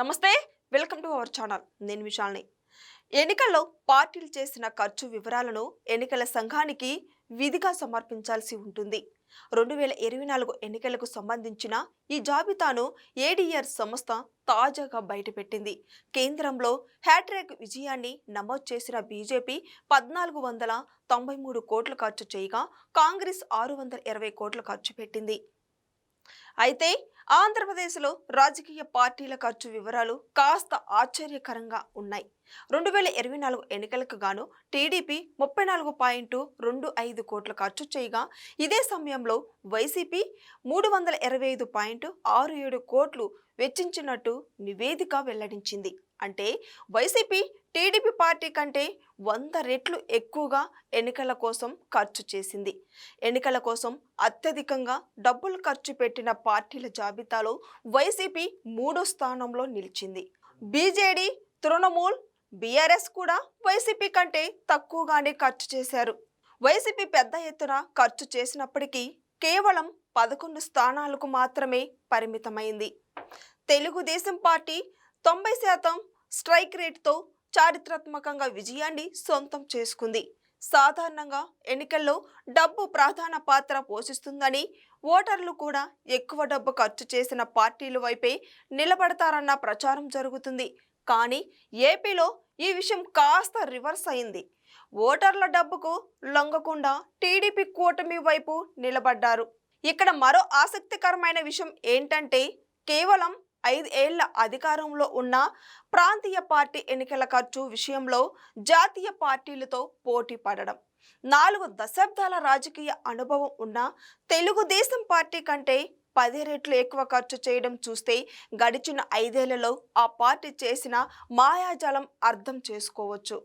నమస్తే welcome to our channel. నేను విశాల్ని. ఎన్నికల్లో పార్టీలు చేసిన ఖర్చు వివరాలను ఎన్నికల సంఘానికి విధిగా సమర్పించాల్సి ఉంటుంది. రెండు వేల ఇరవై నాలుగు ఎన్నికలకు సంబంధించిన ఈ జాబితాను ఏడీఆర్ సంస్థ తాజాగా బయటపెట్టింది. కేంద్రంలో హ్యాట్రిక్ విజయాన్ని నమోదు చేసిన బీజేపీ పద్నాలుగు వందల తొంభై మూడు కోట్లు ఖర్చు చేయగా కాంగ్రెస్ ఆరు వందల ఇరవై కోట్లు ఖర్చు పెట్టింది. అయితే ఆంధ్రప్రదేశ్లో రాజకీయ పార్టీల ఖర్చు వివరాలు కాస్త ఆశ్చర్యకరంగా ఉన్నాయి. రెండు వేల ఇరవై నాలుగు ఎన్నికలకు గాను టీడీపీ ముప్పై నాలుగు పాయింట్ రెండు ఐదు కోట్ల ఖర్చు చేయగా ఇదే సమయంలో వైసీపీ మూడు వందల ఇరవై ఐదు పాయింట్ ఆరు ఏడు కోట్లు వెచ్చించినట్టు నివేదిక వెల్లడించింది. అంటే వైసీపీ టీడీపీ పార్టీ కంటే వంద రెట్లు ఎక్కువగా ఎన్నికల కోసం ఖర్చు చేసింది. ఎన్నికల కోసం అత్యధికంగా డబ్బులు ఖర్చు పెట్టిన పార్టీల జాబితాలో వైసీపీ మూడో స్థానంలో నిలిచింది. బీజేడీ తృణమూల్ బీఆర్ఎస్ కూడా వైసీపీ కంటే తక్కువగానే ఖర్చు చేశారు. వైసీపీ పెద్ద ఎత్తున ఖర్చు చేసినప్పటికీ కేవలం పదకొండు స్థానాలకు మాత్రమే పరిమితమైంది. తెలుగుదేశం పార్టీ తొంభై శాతం స్ట్రైక్ రేట్తో చారిత్రాత్మకంగా విజయాన్ని సొంతం చేసుకుంది. సాధారణంగా ఎన్నికల్లో డబ్బు ప్రధాన పాత్ర పోషిస్తుందని ఓటర్లు కూడా ఎక్కువ డబ్బు ఖర్చు చేసిన పార్టీల వైపే నిలబడతారన్న ప్రచారం జరుగుతుంది. కానీ ఏపీలో ఈ విషయం కాస్త రివర్స్ అయింది. ఓటర్ల డబ్బుకు లొంగకుండా టీడీపీ కూటమి వైపు నిలబడ్డారు. ఇక్కడ మరో ఆసక్తికరమైన విషయం ఏంటంటే కేవలం ఐదు ఏళ్ళ అధికారంలో ఉన్న ప్రాంతీయ పార్టీ ఎన్నికల ఖర్చు విషయంలో జాతీయ పార్టీలతో పోటీ పడడం. నాలుగు దశాబ్దాల రాజకీయ అనుభవం ఉన్న తెలుగుదేశం పార్టీ కంటే పది రెట్లు ఎక్కువ ఖర్చు చేయడం చూస్తే గడిచిన ఐదేళ్ళలో ఆ పార్టీ చేసిన మాయాజాలం అర్థం చేసుకోవచ్చు.